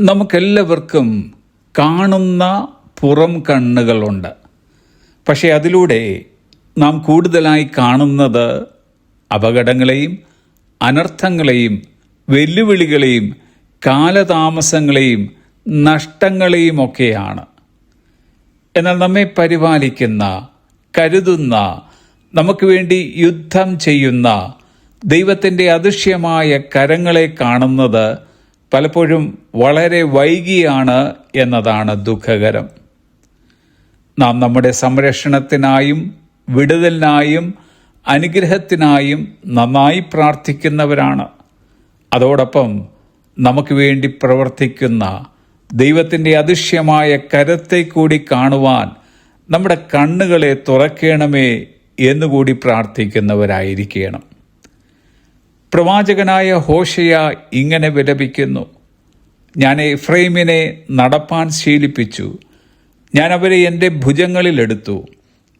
നമുക്കെല്ലാവർക്കും കാണുന്ന പുറം കണ്ണുകളുണ്ട്. പക്ഷേ അതിലൂടെ നാം കൂടുതലായി കാണുന്നത് അപകടങ്ങളെയും അനർത്ഥങ്ങളെയും വെല്ലുവിളികളെയും കാലതാമസങ്ങളെയും നഷ്ടങ്ങളെയും ഒക്കെയാണ്. എന്നാൽ നമ്മെ പരിപാലിക്കുന്ന കരുതുന്ന നമുക്ക് വേണ്ടി യുദ്ധം ചെയ്യുന്ന ദൈവത്തിന്റെ അദൃശ്യമായ കരങ്ങളെ കാണുന്നത് പലപ്പോഴും വളരെ വൈകിയാണ് എന്നതാണ് ദുഃഖകരം. നാം നമ്മുടെ സംരക്ഷണത്തിനായും വിടുതലിനായും അനുഗ്രഹത്തിനായും നന്നായി പ്രാർത്ഥിക്കുന്നവരാണ്. അതോടൊപ്പം നമുക്ക് വേണ്ടി പ്രവർത്തിക്കുന്ന ദൈവത്തിന്റെ അദൃശ്യമായ കരത്തെ കൂടി കാണുവാൻ നമ്മുടെ കണ്ണുകളെ തുറക്കണമേ എന്നുകൂടി പ്രാർത്ഥിക്കുന്നവരായിരിക്കണം. പ്രവാചകനായ ഹോഷയ ഇങ്ങനെ വിലപിക്കുന്നു. ഞാൻ എഫ്രൈമിനെ നടപ്പാൻ ശീലിപ്പിച്ചു. ഞാൻ അവരെ എന്റെ ഭുജങ്ങളിലെടുത്തു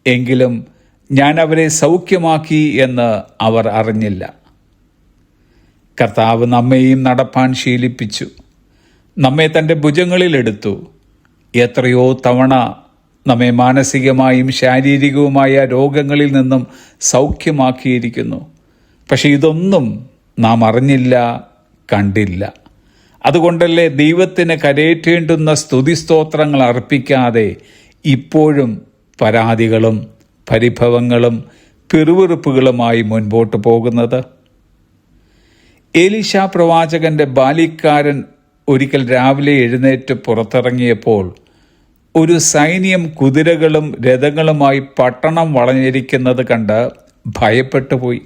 എങ്കിലും ഞാൻ അവരെ സൗഖ്യമാക്കി എന്ന് അവർ അറിഞ്ഞില്ല. കർത്താവ് നമ്മെയും നടപ്പാൻ ശീലിപ്പിച്ചു. നമ്മെ തന്റെ ഭുജങ്ങളിലെടുത്തു എത്രയോ തവണ നമ്മെ മാനസികമായും ശാരീരികവുമായ രോഗങ്ങളിൽ നിന്നും സൗഖ്യമാക്കിയിരിക്കുന്നു. പക്ഷെ ഇതൊന്നും നാം അറിഞ്ഞില്ല കണ്ടില്ല. അതുകൊണ്ടല്ലേ ദൈവത്തിന് കരയേറ്റേണ്ടുന്ന സ്തുതിസ്തോത്രങ്ങൾ അർപ്പിക്കാതെ ഇപ്പോഴും പരാതികളും പരിഭവങ്ങളും പിറുവിറുപ്പുകളുമായി മുൻപോട്ട് പോകുന്നത്? ഏലിഷ പ്രവാചകന്റെ ബാലിക്കാരൻ ഒരിക്കൽ രാവിലെ എഴുന്നേറ്റ് പുറത്തിറങ്ങിയപ്പോൾ ഒരു സൈന്യം കുതിരകളും രഥങ്ങളുമായി പട്ടണം വളഞ്ഞിരിക്കുന്നത് കണ്ട് ഭയപ്പെട്ടു പോയി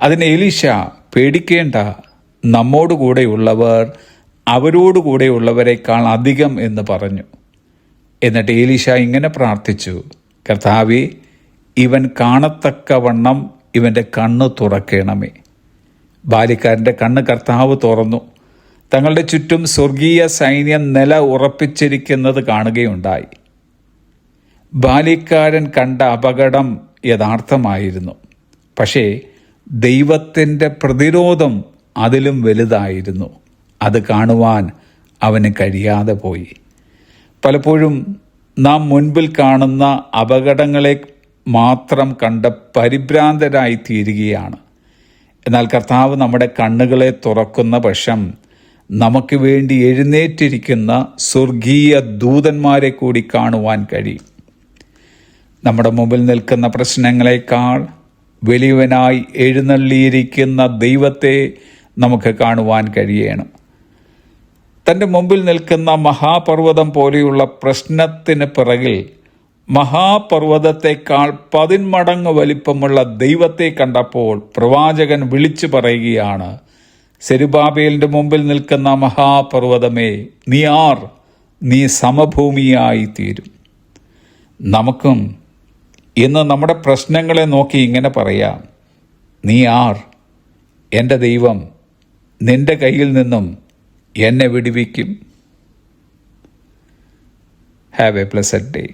അതിന് എലീശ പേടിക്കേണ്ട നമ്മോട് കൂടെയുള്ളവർ അവരോട് അധികം എന്ന് പറഞ്ഞു. എന്നിട്ട് ഏലീശ ഇങ്ങനെ പ്രാർത്ഥിച്ചു. കർത്താവെ ഇവൻ കാണത്തക്കവണ്ണം ഇവന്റെ കണ്ണ് തുറക്കണമേ. ബാലിക്കാരന്റെ കണ്ണ് കർത്താവ് തുറന്നു. തങ്ങളുടെ ചുറ്റും സ്വർഗീയ സൈന്യം നില ഉറപ്പിച്ചിരിക്കുന്നത് കാണുകയുണ്ടായി. ബാലിക്കാരൻ കണ്ട അപകടം യഥാർത്ഥമായിരുന്നു. പക്ഷേ ദൈവത്തിന്റെ പ്രതിരോധം അതിലും വലുതായിരുന്നു. അത് കാണുവാൻ അവന് കഴിയാതെ പോയി. പലപ്പോഴും നാം മുൻപിൽ കാണുന്ന അപകടങ്ങളെ മാത്രം കണ്ട് പരിഭ്രാന്തരായി തീരുകയാണ്. എന്നാൽ കർത്താവ് നമ്മുടെ കണ്ണുകളെ തുറക്കുന്ന പക്ഷം നമുക്ക് വേണ്ടി എഴുന്നേറ്റിരിക്കുന്ന സ്വർഗീയ ദൂതന്മാരെ കൂടി കാണുവാൻ കഴിയും. നമ്മുടെ മുമ്പിൽ നിൽക്കുന്ന പ്രശ്നങ്ങളെക്കാൾ വലിയവനായി എഴുന്നള്ളിയിരിക്കുന്ന ദൈവത്തെ നമുക്ക് കാണുവാൻ കഴിയണം. തന്റെ മുമ്പിൽ നിൽക്കുന്ന മഹാപർവതം പോലെയുള്ള പ്രശ്നത്തിന് പിറകിൽ മഹാപർവതത്തെക്കാൾ പതിന്മടങ്ങ് വലിപ്പമുള്ള ദൈവത്തെ കണ്ടപ്പോൾ പ്രവാചകൻ വിളിച്ചു പറയുകയാണ് സെരുബാബേലിന്റെ മുമ്പിൽ നിൽക്കുന്ന മഹാപർവതമേ നീ ആർ? നീ സമഭൂമിയായി തീരും. നമുക്കും ഇന്ന് നമ്മുടെ പ്രശ്നങ്ങളെ നോക്കി ഇങ്ങനെ പറയാം. നീ ആർ? എന്റെ ദൈവം നിന്റെ കയ്യിൽ നിന്നും എന്നെ വിടുവിക്കും. Have A pleasant day